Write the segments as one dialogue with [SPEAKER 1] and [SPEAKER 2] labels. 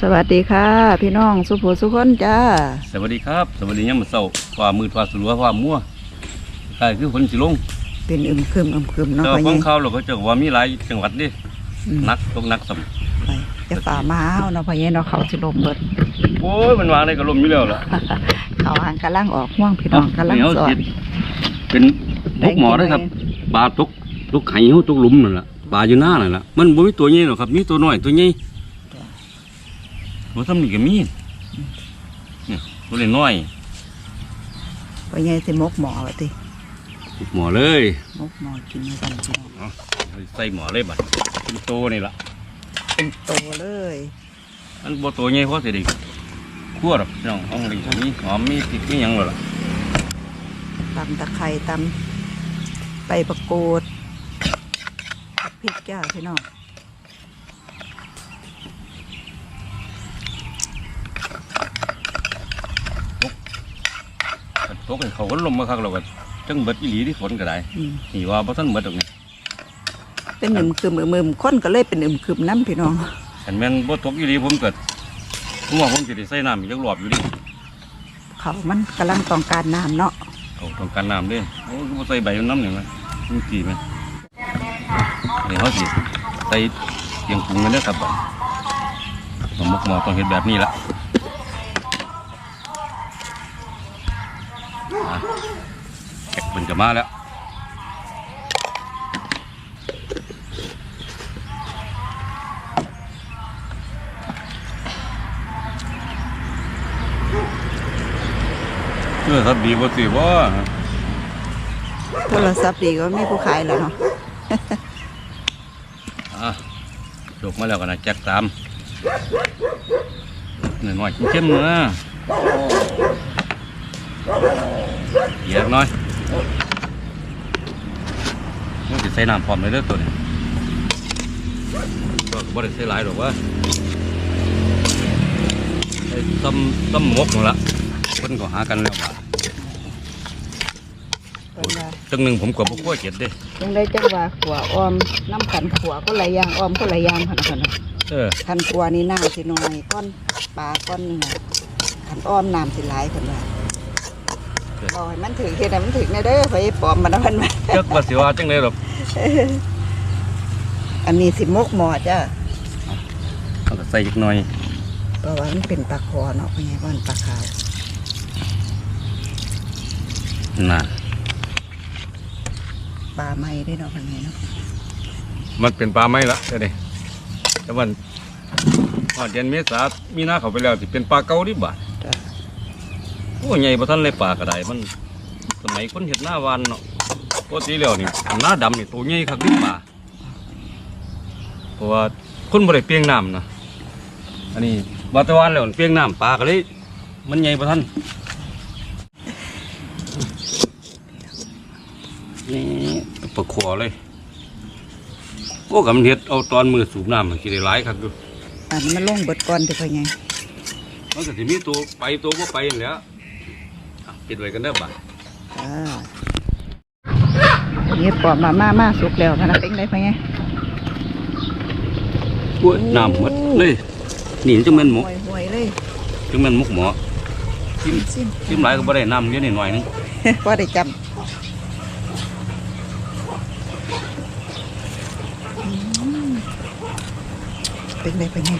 [SPEAKER 1] สวัสดีค่ะ พี่น้องสุภูสุคนจ้า
[SPEAKER 2] สวัสดีครับ สวัสดียามมื้อเช้าฟ้ามืดฟ้าสลัวฟ้ามัวใช่คือฝนสิลง
[SPEAKER 1] เป็นอึมครึมอึมครึมเนาะ
[SPEAKER 2] แต่
[SPEAKER 1] พ่อ
[SPEAKER 2] ฟั
[SPEAKER 1] ใหญ่
[SPEAKER 2] งข่าวเราก็เจอว่ามีหลายจังหวัดดิ
[SPEAKER 1] อืม
[SPEAKER 2] นักตกนักสม
[SPEAKER 1] ไปจะฝ่ามาเอาเนาะพ่อใหญ่เนาะเขาสิลมเบิด
[SPEAKER 2] โอ้ยมันวางได้ก็ลมอยู่แล้วล่ะ
[SPEAKER 1] เขาหางกำลังออกห่วงพี่น้องกำลัง
[SPEAKER 2] เดี๋ยว
[SPEAKER 1] สอ
[SPEAKER 2] สิ
[SPEAKER 1] ด
[SPEAKER 2] เป็นตกหมอได้ครับปลาตกตกไข่เฮาตกหลุมนั่นล่ะปลาอยู่หน้านั่นล่ะมันบ่มีตัวใหญ่หรอกครับมีตัวน้อยตัวใหญ่ ตัวซ้ำนี่ก็มีเนี่ยตัวเล็กน้อย
[SPEAKER 1] พ่อใหญ่สิมกหมอว่าติ
[SPEAKER 2] ตกหมอเลย
[SPEAKER 1] มกหมอกินกันพี่น้อง
[SPEAKER 2] เอาใส่หมอเลยบัดเป็นโตนี่ล่ะ
[SPEAKER 1] เป็นโตเลย
[SPEAKER 2] อันบ่ตัวใหญ่พอสิได้คั่วหรอกพี่น้องเอาหลีกมีหอมมีพริกมีหยังเลยล่ะ
[SPEAKER 1] ตำตะไคร้ตำใบประกูดกับพริกจ้าพี่น้อง
[SPEAKER 2] ตกให้เขาก็ลมมาคักเราก็จังเบิดอีหลีที่ฝนก็ได้
[SPEAKER 1] อืม
[SPEAKER 2] นี่ว่าบ่ทันเบิดดอกนี่
[SPEAKER 1] เป็นอึมครึมอึมครึมคนก็เลยเป็นอึมครึมน้ำพี่น้อง
[SPEAKER 2] คันแม่นบ่ตกอีหลีผมก็ผมว่าผมสิได้ใส่น้ำอีกจักรอบอยู่ดิ
[SPEAKER 1] เขามันกำลังต้องการน้ำเนาะ
[SPEAKER 2] เอาต้องการน้ำเด้โอ้ยบ่ใส่ใบน้ำนี่มั้ยมันกี่มั้ยนี่เฮาสิใส่เตียงปรุงกันเด้อครับบัดสมมุกหมอต้องเฮ็ดแบบนี้ล่ะ แขกเพิ่นจะมาแล้วเออครับดีบ่สิบ่
[SPEAKER 1] โทรศัพท์ดีก็มีผู้ขายแล้วเนาะ
[SPEAKER 2] อะจบมาแล้วกันนะแจ็คตามหน่อยหน่อยเข้มๆเนื้อ เยอะน้อยมันจะใส่น้ำพร้อมเลยเด้อตัวนี้ก็บ่ได้ใส่หลายหรอกว่าใส่ซ้ำซ้ำหมกนั่นละเพิ่นก็หากันแล้วว่า
[SPEAKER 1] เป็นว่า
[SPEAKER 2] จังหนึ่งผมก็บ่ค่อยเก็ดเด้
[SPEAKER 1] ยังได้จังว่าขัวออมน้ำกันขัวก็หลายอย่างออมก็หลายอย่างพันกันเนาะ
[SPEAKER 2] เออ
[SPEAKER 1] คันขัวนี่น้ำสิน้อยก้อนปลาก้อนเนื้อคันอ้อมน้ำสิหลายคนว่า บอกให้มันถึงเฮ็ดให้มันถึงในเด้อไปปลอมมันนะเพิ่นว่า
[SPEAKER 2] จักว่าสิว่าจังได๋หรอก
[SPEAKER 1] อันนี้สิมกหมอจ้ะ
[SPEAKER 2] เอาก็ใส่จักหน่อย
[SPEAKER 1] เพราะว่ามันเป็นปลาคอเนาะเป็นไงว่ามันปลาขาว
[SPEAKER 2] น่ะ
[SPEAKER 1] ปลาไม้ได้เนาะเป็นไงเนาะ
[SPEAKER 2] มันเป็นปลาไหมละเดี๋ยวนี้แต่วันพอดเดือนเมษามีนาเขาไปแล้วสิเป็นปลาเก่าดิบ่า
[SPEAKER 1] จ้ะ
[SPEAKER 2] โอ้ใหญ่บ่ทันเลยปลากระไดมันสมัยคนเห็ดหน้าวานเนาะปกติแล้วนี่หน้าดำนี่ตัวใหญ่คักดิปลาเพราะว่าคนบ่ได้เปียงน้ำนะอันนี้บัตะวันแล้วมันเปียงน้ำปลาก็เลย มันใหญ่บ่ทันนี่ปลาขอเลยโอ้กำเฮ็ดเอาตอนมือสูบน้ำมันคิดได้หลายครับดู
[SPEAKER 1] อันนี้มันลงเบิดก่อนที่เป็นไง
[SPEAKER 2] มันก็สิมีตัวไปตัวบ่ไปนั่นแหล้ว ปิดไว้กันเด้อบ่า
[SPEAKER 1] จ้าอันนี้ปลอมมามามาสุกแล้วพะนะเป็นไงเป็นไง
[SPEAKER 2] โอ้ยน้ำหมดเลยนี่จังแม่นหมก
[SPEAKER 1] ห่วยห่วยๆเลย
[SPEAKER 2] จังแม่นหมกหมอชิม
[SPEAKER 1] ซิม
[SPEAKER 2] ชิมหลายก็บ่ได้น้ำเยอะนิดหน่อยนึง
[SPEAKER 1] ว่าได้จำอืมเป็นไงเป็นไง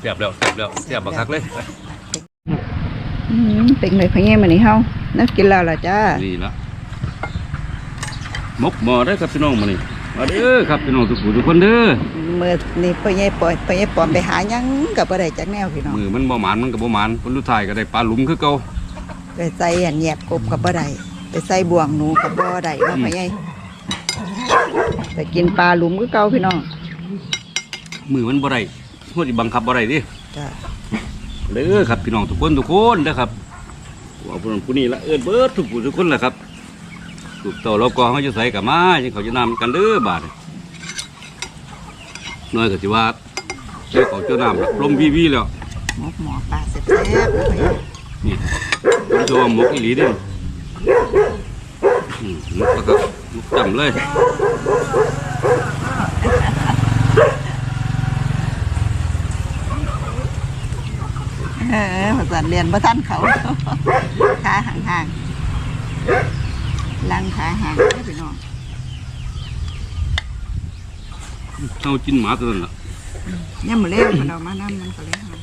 [SPEAKER 2] เสียบแล้วเสียบแล้วเสียบบักคักเลย
[SPEAKER 1] อืม เป็นไงเป็นไงมันนี่เฮานักกินแล้วล่ะจ้า
[SPEAKER 2] นี่ละหมกหมอได้อครับพี่น้องมานี่มาเด้อครับพี่น้องทุกผู้ทุกคนเด้อ
[SPEAKER 1] เมื่อนี่พ่อใหญ่ปล่อยพ่อใหญ่ปลอมไปหาหยังกับบ่ได้จักแนวพี่น้อง
[SPEAKER 2] มือมันบ่หมานมันก็บ่หมานคนรู้ทายก็ได้ปลาหลุมคือเก่า
[SPEAKER 1] ไปใส่อันแยบกบกับบ่ได้ไปใส่บ่วงหนูกับบ่ได้เนาะพ่อใหญ่ไปกินปลาหลุมคือเก่าพี่น้อง
[SPEAKER 2] มือมันบ่ได้พวกที่บังคับบ่ได้ดิ
[SPEAKER 1] จ้า
[SPEAKER 2] เด้อครับพี่น้องทุกคนทุกคนเด้อครับว่าผู้นั้นผู้นี้ละเอิ้นเบิดทุกผู้ทุกคนแหละครับถูกเต่าเรากองเขาจะใส่กับมาจังเขาจะนำกันเด้อบาดนี้น้อยก็สิว่าเจ้าเขาเจ้าน้ำละลมวีวีแล้ว
[SPEAKER 1] หมกหมอปลาแซ่บๆนะพ่อใหญ่
[SPEAKER 2] นี่ผมจะว่าหมกอีหลีเด้ออืมหมกแล้วก็หมกจำเลย
[SPEAKER 1] เออภาษาเรียนบ่ทันเขาขาห่างๆลังขาห่างเด้อพี่น้อง
[SPEAKER 2] เอาจินหมาตัวนั้นล่ะ
[SPEAKER 1] ย่ำมือเลี้ยงมันเอามานั่มันก็เลยห่าง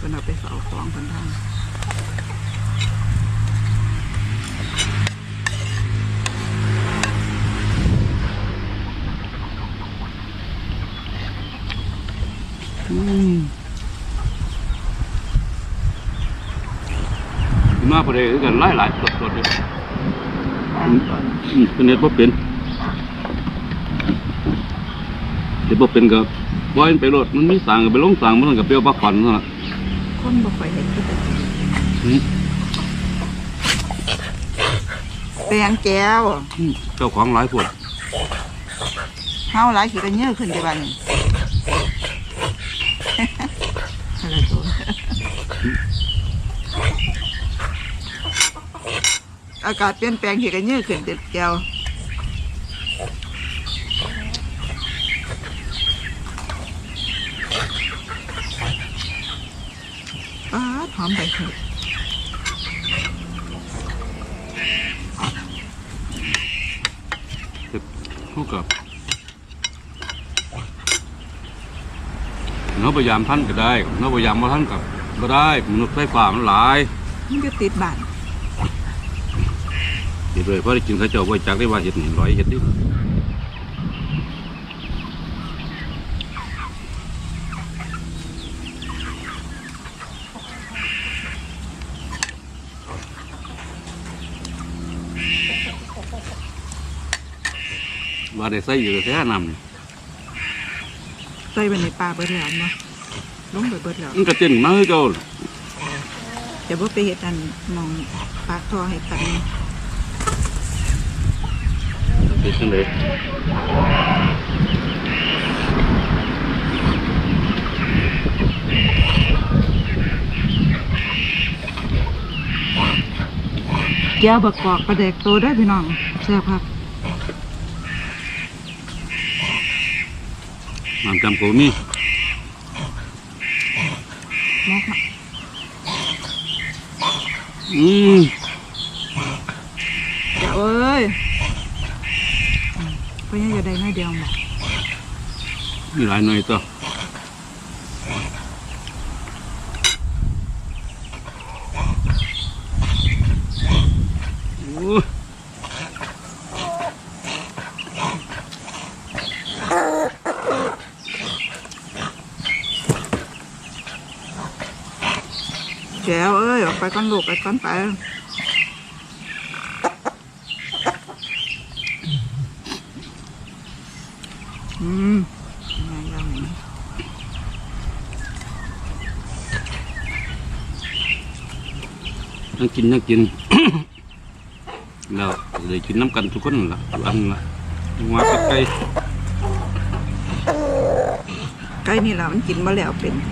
[SPEAKER 1] มันเอาไปเฝ้าของคนทางอืม
[SPEAKER 2] มาพอดีคือกันหลายหลายสดสดอยู่อืมอืมเป็นเน็ตบ่เป็นเฮ็ดบ่เป็นก็ปล่อยมันไปโลดมันมีสร้างก็ไปลงสร้างมันก็เปรียวปักฝันนั่นล่ะ
[SPEAKER 1] คนบ่ค่อยเห็นคือกัน
[SPEAKER 2] อืม
[SPEAKER 1] แปลงแก้ว
[SPEAKER 2] อืมเจ้าของหลายพวด
[SPEAKER 1] เฮาหลายขี้กันเยอะขึ้นจังว่านี่อะไรตัว อากาศเปลี่ยนแปลงขี้กันเยอะขึ้นเด็ดแก้วป้าดหอมไปเถอะ
[SPEAKER 2] เฮากับเนาะพยายามท่านก็ได้เนาะพยายามบ่ท่านก็บ่ได้มนุษย์ไฟฟ้ามันหลาย
[SPEAKER 1] มันจะติดบ้าน
[SPEAKER 2] เฮ็ดเลยเพราะได้กินเขาเจ้าไว้จักได้ว่าเฮ็ดนี่ร้อยเฮ็ดดิว่าได้ใส่อยู่แท้น้ำนี่
[SPEAKER 1] ใส่ไปในปลาเบิดแล้วเนาะลงไปเบิดแล้ว
[SPEAKER 2] มันก็เต้นมาคือเก่า
[SPEAKER 1] จะบ่ไปเฮ็ดอันหมองปากท่อให้กัน
[SPEAKER 2] เฮ็ดจังได๋
[SPEAKER 1] แก้วบักกอกประเดกโตได้อพี่น้องแซ่บครับ
[SPEAKER 2] น้ำจำโกมี
[SPEAKER 1] มอกมา
[SPEAKER 2] อืม
[SPEAKER 1] แก้วเอ้ยอืมเพิ่นยัง อยู่ได้น้อยเดียวบ่
[SPEAKER 2] มีหลายหน่อยตัวโอ้ย
[SPEAKER 1] แก้วเอ้ย ออกไปก่อนลูกไปก่อนไป อืมง่ายยังไง
[SPEAKER 2] นั่งกินนั่งกินแล้วเลยกินน้ำกันทุกคนนั่นละกูอันละมาใกล้
[SPEAKER 1] ไก่นี่ล่ะมันกินมาแล้วเป็น
[SPEAKER 2] ๆ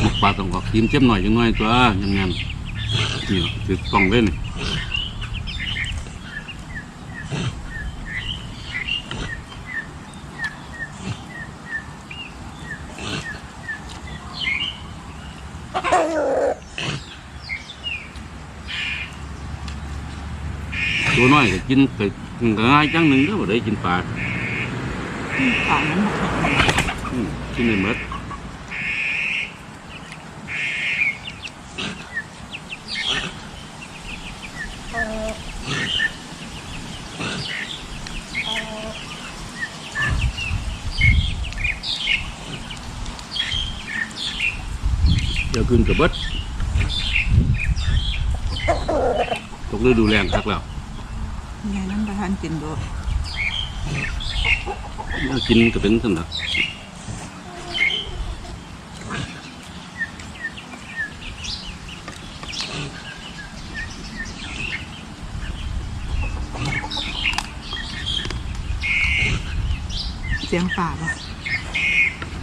[SPEAKER 2] หมกป ลาต้องขอครีมเจ็บหน่อยจังหน่อยตัวยังไงนี่ถือกล่องเลยนี่ตัวน้อยก็กินไปง่ายจังหนึ่งก็บ่ได้กินปลา
[SPEAKER 1] ปากมันบ่เข้า
[SPEAKER 2] อืมกินไม่หมด เดี๋ยวขึ้นกับเบิดตกฤดูแรงคักแล้ว
[SPEAKER 1] ไงน้ำประทานกินโดด
[SPEAKER 2] แล้วกินก็เป็นสันนะ
[SPEAKER 1] เสียงป่าบ่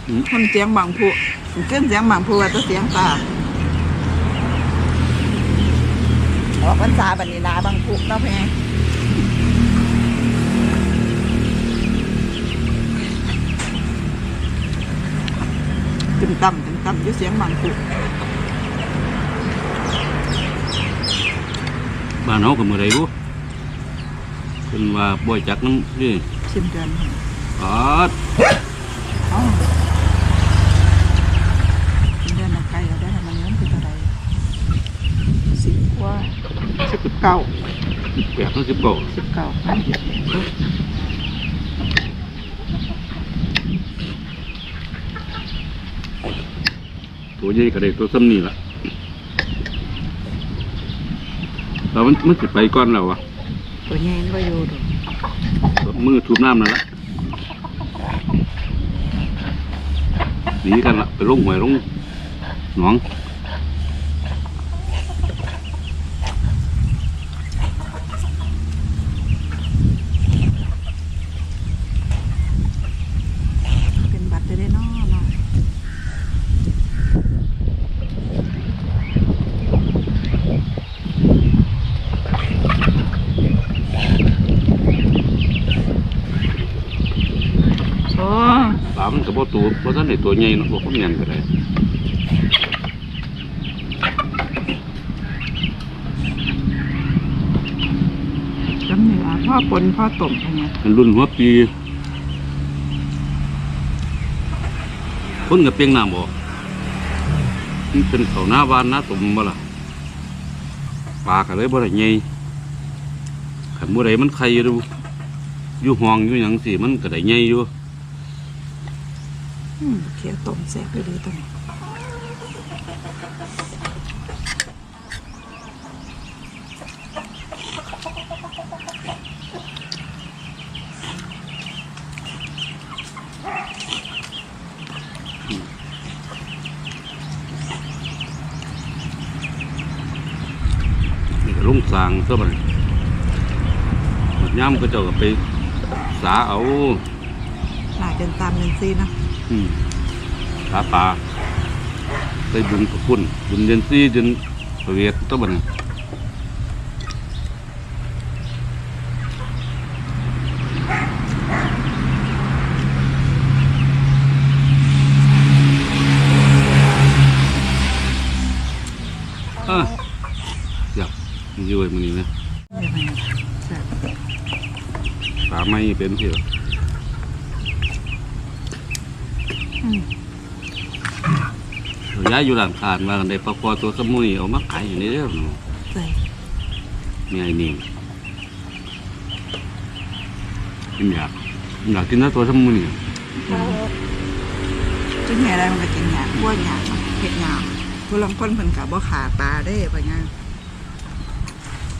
[SPEAKER 2] อืม
[SPEAKER 1] ทำเสียงบางผู้มัน เกินเสียงหมังพูว่าจะเสียงป่าออกพรรษาบันนีนาบางพุกเนาะแพงจึงต่ำจึงต่ำยุ่เสียงบางพุก
[SPEAKER 2] บ้านเขาก็มื่อไรบุเคุณว่าบ่อยจักน้ำนี่
[SPEAKER 1] ชิมกันอ๋อ เก้า
[SPEAKER 2] แปดถึงสิบเก้า
[SPEAKER 1] สิบเก้าพัน
[SPEAKER 2] ตัวใหญ่ก็ได้ตัวซ้ำนี่ล่ะแล้วมันมันสิไปก่อนแล้ววะ
[SPEAKER 1] ตัวใหญ่ก็อยู่ดู
[SPEAKER 2] มือถูบน้ำนั่นละหนีกันละไปลงหวยลงหนอง
[SPEAKER 1] เป็นบัตรจะได้เนอเนาะ โอ้
[SPEAKER 2] ปลามันก็บ่ตัวบ่ทันได้ตัวใหญ่เนาะบ่คมยันก็ได้
[SPEAKER 1] จำเหนือพ่อปนพ่อต้มอะไรเงี้ย
[SPEAKER 2] มันรุ่นหัวปีคนกับเปียงน้ำบ่มันเป็นเขาวหน้าวานหน้าตุ่มบ่ล่ะปลาก็เลยบ่ได้ใหญ่ขันบ่ได้มันไข่อยู่อยู่ห้องอยู่หยังสิมันก็ได้ใหญ่อยู่
[SPEAKER 1] อืม เขียวต้มแซ่บไปเลยตรงนี้
[SPEAKER 2] นี่ก็ลงสร้างซะบัดนี้หมดย่ำก็เจ้าก็ไปสาเอา
[SPEAKER 1] หลายเดินตามเงินซีนะ
[SPEAKER 2] อืมสาปลาไปบุญขอบคุณบุญเย็นซี่จนประเวทซะบัดนี้อะอยากมีอยู่ไอ้มันนี่นะ
[SPEAKER 1] เดี๋ยวมันแซ่บ
[SPEAKER 2] ปลาไม่เป็นที่หรอ
[SPEAKER 1] อืม
[SPEAKER 2] ย้ายอยู่หลังคานมากันได้ปลาคอตัวสมุนเอามาขายอยู่ในเรื่อง
[SPEAKER 1] ใส่
[SPEAKER 2] มีไอ้นี่กินอยากอยากกินนะตัวสมุน
[SPEAKER 1] กินแหน่อะไรมันก็กินหยาขั้วหยาเนาะเผ็ดหยาผู้ลางคนเพิ่นกับบ่ขาปลาได้ปะเนี่ย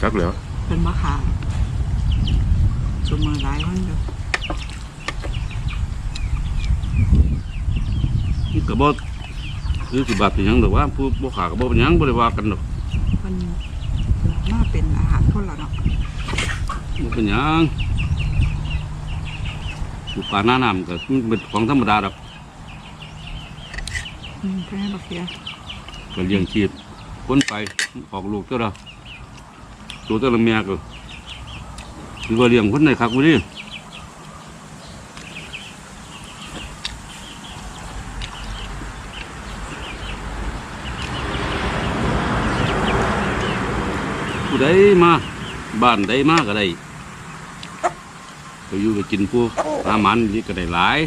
[SPEAKER 2] จักแล้ว
[SPEAKER 1] เพิ่นบ่ขาสมือหลายคนอยู่
[SPEAKER 2] กระบอกคือสิบบาทเป็นหยังหรือว่าผู้บ่ขากระบอกเป็นหยังบ่ได้ว่ากันหรอก
[SPEAKER 1] เพิ่นน่าเป็นอาหารคนละเนาะ
[SPEAKER 2] บ่เป็นหยังอยู่ป่าหน้าน้ำก็มันเป็นของธรรมดาดอก
[SPEAKER 1] อืมเพิ่นให้บักเสีย
[SPEAKER 2] ก็เลี้ยงชีพคนไปออกลูกเท่าเราตัวเท่าละเมียก็คือว่าเลี้ยงคนในคักบ่ดี ผู้ใดมาบ้านใดมาก็ได้ไปอยู่ไปกินผู้อาหมันนี่ก็ได้หลาย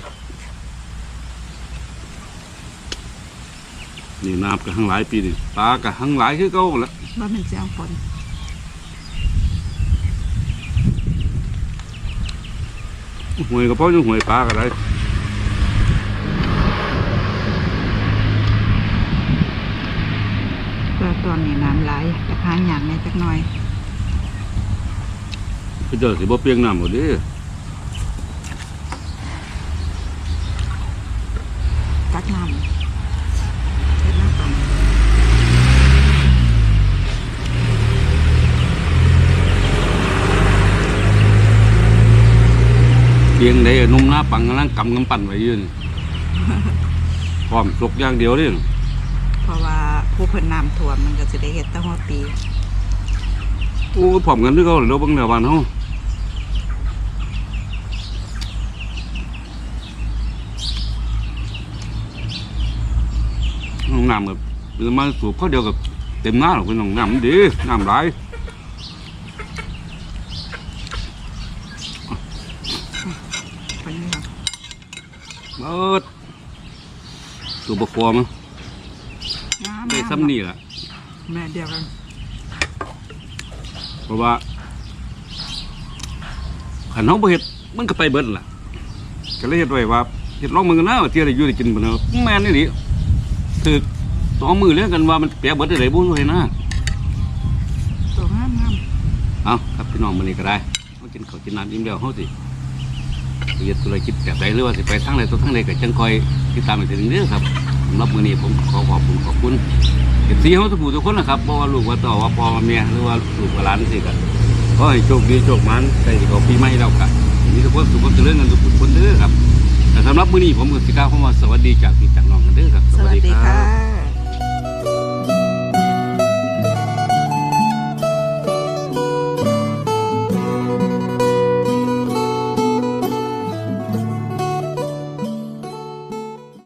[SPEAKER 2] นี่น้ำก็หังหลายปีนี่ปลาก็หังหลายคือเก่าแหล้ว
[SPEAKER 1] ว่ามันเสียงฝน
[SPEAKER 2] หวยก็เพราะยังหวยปลาก็ได้
[SPEAKER 1] แต่ตอนนี้น้ำไหลายราคาหยางในจักหน่อย
[SPEAKER 2] คือเจอสิบ่เปียงน้ำหมดเดิ
[SPEAKER 1] ตักน้ำเฮ็ดน้ำปั่น
[SPEAKER 2] เปียงได้นุ่มหน้าปังกำลังกำกำปั่นไว้อยืน พร้อมสุกอย่างเดียวเดิ
[SPEAKER 1] เพราะว่าผู้เพิ่นน้ำท่วมมันก็สิได้เฮ็ดตั้งหัวปี
[SPEAKER 2] โอ้พร้อมกันคือเก่าแล้วเบิ่งแนวบ้านเฮาน้ำกับหรือมาสูบข้าวเดียวกับเต็มหน้าหรอกพี่น้องน้ำมันดีน้ำไหลาย
[SPEAKER 1] ไปนี่ครับ
[SPEAKER 2] เบิดสูบบกวมั้ง
[SPEAKER 1] งาม
[SPEAKER 2] ได้ซ้ำนี่แหละ
[SPEAKER 1] แม่เดียวกัน
[SPEAKER 2] เพราะว่าขันเขาบ่เห็ดมันก็ไปเบิดล่ะ ก็เลยเห็ดไว้ว่าเห็ดลองมือกันนะว่าเที่ยวได้อยู่ได้กินบ่เนาะแม่นนี่ดิคือสองมือเลี้ยงกันว่ามันแปรเบิดได้เลยบุ้นเลยนะ
[SPEAKER 1] ตัวงามงาม
[SPEAKER 2] เอาครับพี่น้องมื้อนี้ก็ได้เฮากินข้าวกินน้ำอิ่มแล้วเฮาสิไปเฮ็ดธุรกิจแบบใดหรือว่าสิไปทางใดตัวทางใดก็จังคอยติดตามอีกทีหนึงเด้อครับ สำหรับมือนี้ผมขอขอบคุณขอบคุณเอฟซีเขาทุกผู้ทุกคนนะครับบ่ว่าลูกว่าต่อว่าพ่อว่าเมียหรือว่าลูกว่าหลานสิกันก็ให้โชคดีโชคมันใส่กับปีใหม่เรากันนี่ทุกคนสุขภาพเจริญกันทุกคนเด้อครับแต่สำหรับมือนี้ผมกับสิก้าเข้ามาสวัสดีจากพี่จากน้องกันเด้อครับ
[SPEAKER 1] สวัสดีครับ